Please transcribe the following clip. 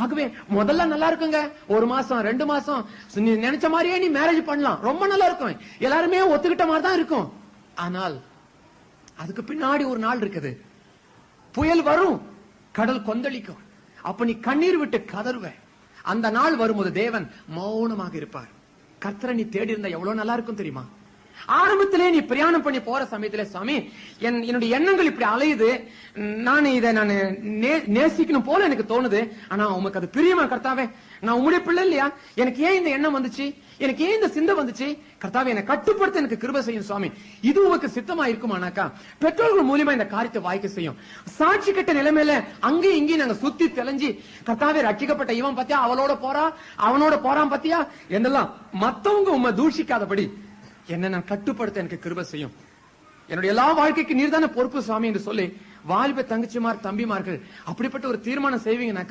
ஆகவே முதல்ல நல்லா இருக்குங்க ஒரு மாசம் ரெண்டு மாசம். நீ நினைச்ச மாதிரியே நீ மேரேஜ் பண்ணலாம். ரொம்ப நல்லா இருக்கும் எல்லாருமே ஒத்துக்கிட்ட மாதிரி தான் இருக்கும். ஆனால் அதுக்கு பின்னாடி ஒரு நாள் இருக்குது. புயல் வரும். கடல் கொந்தளிக்கும். அப்ப நீ கண்ணீர் விட்டு கதறுவ. அந்த நாள் வரும்போது தேவன் மௌனமாக இருப்பார். கர்த்தரை நீ தேடி இருந்தா எவ்வளவு நல்லா இருக்கும் தெரியுமா? ஆரம்பத்திலே நீ பிரயாணம் பண்ணி போற சமயத்துல சுவாமி என் என்னுடைய எண்ணங்கள் இப்படி அலையுது. நான் இதை நான் நே- நேசிக்கணும் போல எனக்கு தோணுது. ஆனா உமக்கு அது பிரியமா கர்த்தாவே? நான் உங்களுடைய பிள்ளை இல்லையா? எனக்கு ஏன் இந்த எண்ணம் வந்துச்சு? எனக்கு ஏன் இந்த சிந்தை வந்துச்சு? கர்த்தாவே என்னை கட்டுப்படுத்த எனக்கு கிருப செய்யும் சுவாமி இது உங்களுக்கு சித்தமா இருக்குமானாக்கா பெற்றோர்கள் மூலியமா இந்த காரியத்தை வாய்க்க செய்யும். சாட்சி கட்ட நிலைமையில அங்கேயும் இங்கேயும் நாங்க சுத்தி தெளிஞ்சு கர்த்தாவே ரட்சிக்கப்பட்ட இவன் பத்தியா? அவளோட போறா? அவனோட போறான் பத்தியா? என்னெல்லாம் மத்தவங்க உண்மை தூஷிக்காதபடி என்ன நான் கட்டுப்படுத்த எனக்கு கிருப செய்யும். என்னுடைய எல்லா வாழ்க்கைக்கு நீர்தானே பொறுப்பு சுவாமி என்று சொல்லி வாலிப தங்கச்சிமார் தம்பிமார்கள் அப்படிப்பட்ட ஒரு தீர்மானம் செய்வீங்கன்னாக்கா